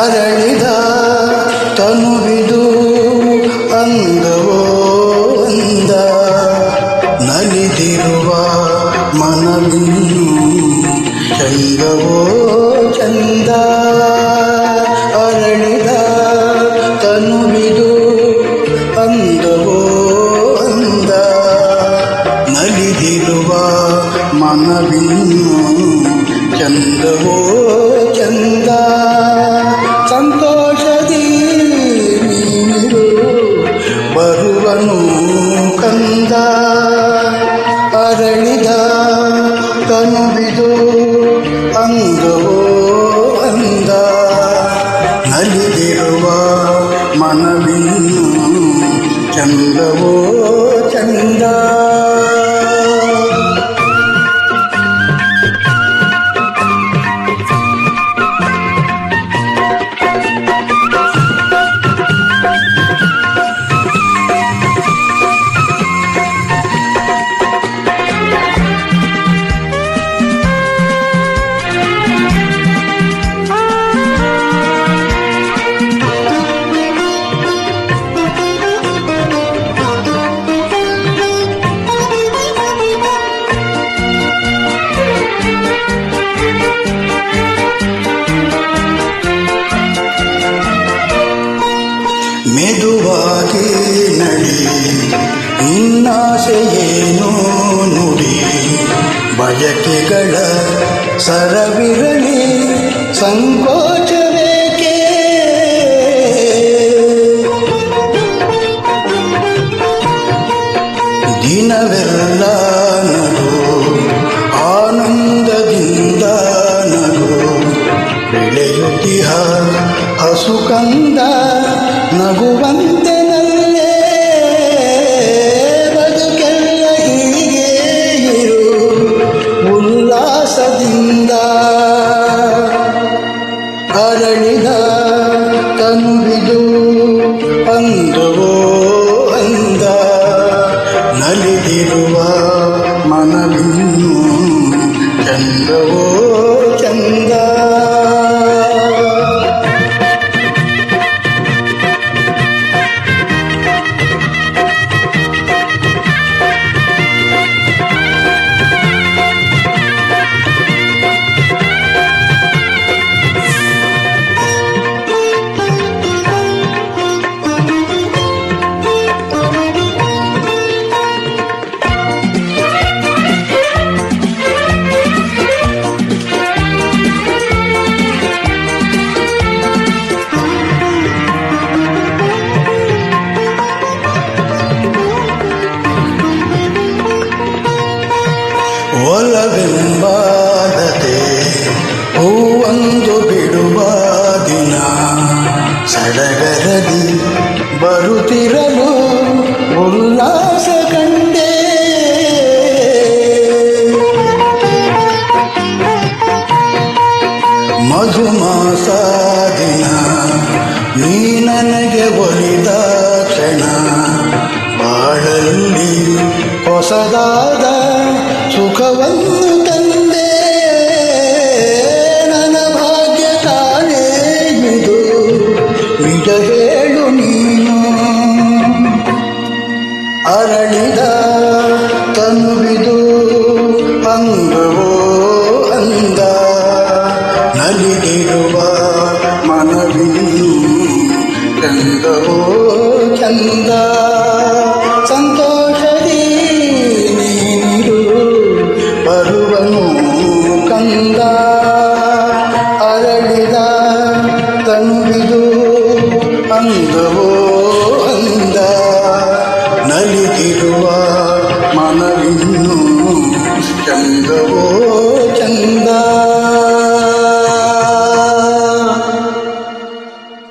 ಅರಳಿದ ತನುವಿದು ಅಂದವೋ ಅಂದ. ನಲಿದಿರುವ ಮನವಿನ್ನು ಚಂದವೋ ಚಂದ. ಅರಳಿದ ತನುವಿದು ಅಂದವೋ ಅಂದ. ನಲಿದಿರುವ ಮನವಿನ್ನು ಚಂದವೋ ಚಂದ. ಚಂದವೋ ಚಂದ ಮೆದುವಾಗಿ ನಡಿ. ಇನ್ನಾಸೆಯೇನೋ ನುಡಿ. ಬಯಕೆಗಳ ಸರವಿರಲಿ ಸಂಕೋಚವೇಕೆ ದಿನವೆಲ್ಲ ಬೆಳೆಯುತ್ತಿಹ ಹಸುಕಂದ ನಗುವಂತೆ ಸಡಗರದಿ ಬರುತ್ತಿರಲು ಉಲ್ಲಾಸ ಕಂಡೆ. ಮಧುಮಾಸ ದಿನ ನೀ ನನಗೆ ಒಲಿದ ಕ್ಷಣ ಬಾಳಲ್ಲಿ ಹೊಸದಾದ ಸುಖವನ್ನು ತನುವಿದು ಅಂಗವೋ ಅಂದ. ನಲಿದಿರುವ ಮನವಿ ಚಂದವೋ ಚಂದ.